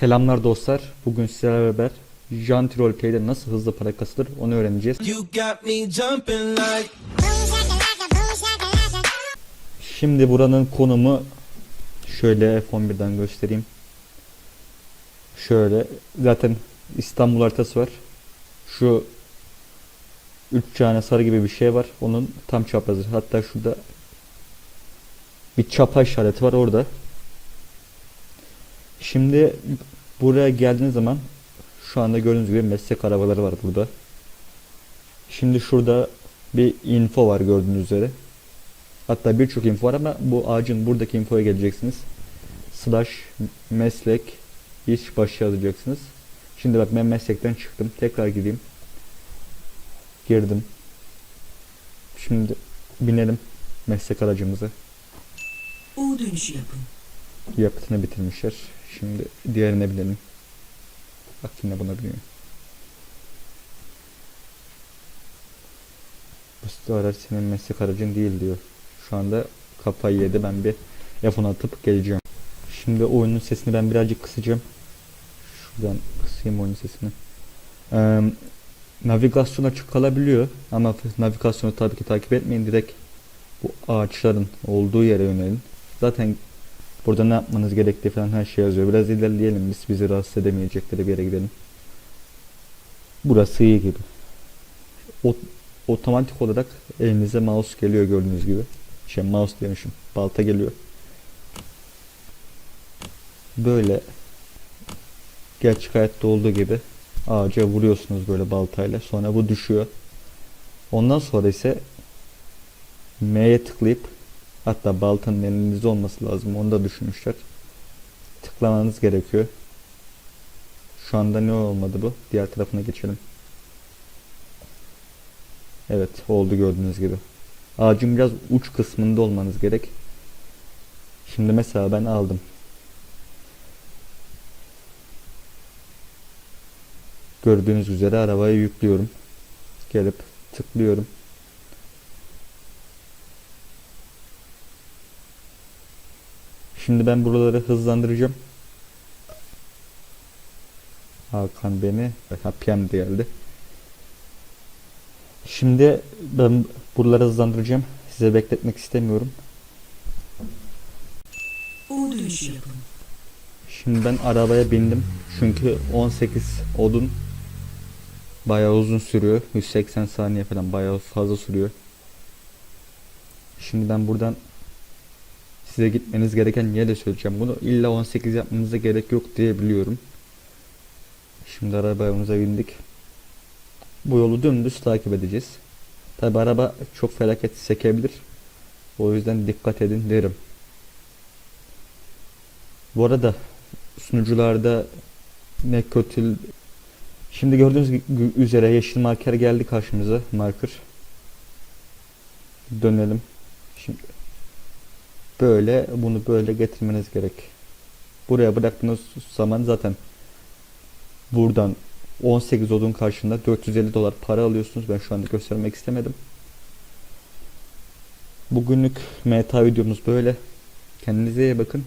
Selamlar dostlar. Bugün sizlerle beraber Janti Roleplay'de nasıl hızlı para kasılır onu öğreneceğiz. Şimdi buranın konumu şöyle F11'den göstereyim. Şöyle zaten İstanbul haritası var. Şu üç tane sarı gibi bir şey var. Onun tam çaprazı. Hatta şurada bir çapa işareti var orada. Şimdi buraya geldiğiniz zaman şu anda gördüğünüz gibi meslek arabaları var burada. Şimdi şurada bir info var gördüğünüz üzere. Hatta birçok info var ama bu ağacın buradaki infoya geleceksiniz. Slash meslek iş başı yazacaksınız. Şimdi bak ben meslekten çıktım. Tekrar gireyim. Girdim. Şimdi binelim meslek aracımıza. U dönüşü yapın. Yakıtını bitirmişler. Şimdi diğerine binelim. Bak yine buna biniyor. Bu araç senin meslek aracın değil diyor. Şu anda kafayı yedi. Ben bir F10 atıp geleceğim. Şimdi oyunun sesini ben birazcık kısacağım. Şuradan kısayım oyunun sesini. Ee, navigasyon açık kalabiliyor. Ama navigasyonu tabii ki takip etmeyin. Direkt bu ağaçların olduğu yere yönelin. Zaten Burada ne yapmanız gerektiği falan her şey yazıyor. Biraz ilerleyelim biz bizi rahatsız edemeyecekleri bir yere gidelim. Burası iyi gibi. O, otomatik olarak elinize mouse geliyor gördüğünüz gibi. Şey mouse demişim. Balta geliyor. Böyle gerçek hayatta olduğu gibi ağaca vuruyorsunuz böyle baltayla. Sonra bu düşüyor. Ondan sonra ise M'ye tıklayıp Hatta baltanın elinizde olması lazım. Onu da düşünmüşler. Tıklamanız gerekiyor. Şu anda ne olmadı bu? Diğer tarafına geçelim. Evet oldu gördüğünüz gibi. Ağacın biraz uç kısmında olmanız gerek. Şimdi mesela ben aldım. Gördüğünüz üzere arabayı yüklüyorum. Gelip tıklıyorum. Şimdi ben buraları hızlandıracağım. Hakan beni ha, PM de geldi. Şimdi ben buraları hızlandıracağım. Size bekletmek istemiyorum. Şimdi ben arabaya bindim. Çünkü 18 odun bayağı uzun sürüyor. 180 saniye falan bayağı fazla sürüyor. Şimdi ben buradan size gitmeniz gereken yere söyleyeceğim. Bunu illa 18 yapmanıza gerek yok diye biliyorum. Şimdi arabamıza bindik. Bu yolu dümdüz takip edeceğiz. Tabi araba çok felaket sekebilir. O yüzden dikkat edin derim. Bu arada sunucularda ne kötü Şimdi gördüğünüz üzere yeşil marker geldi karşımıza marker. Dönelim. Şimdi böyle bunu böyle getirmeniz gerek. Buraya bıraktığınız zaman zaten buradan 18 odun karşında 450 dolar para alıyorsunuz. Ben şu anda göstermek istemedim. Bugünlük meta videomuz böyle. Kendinize iyi bakın.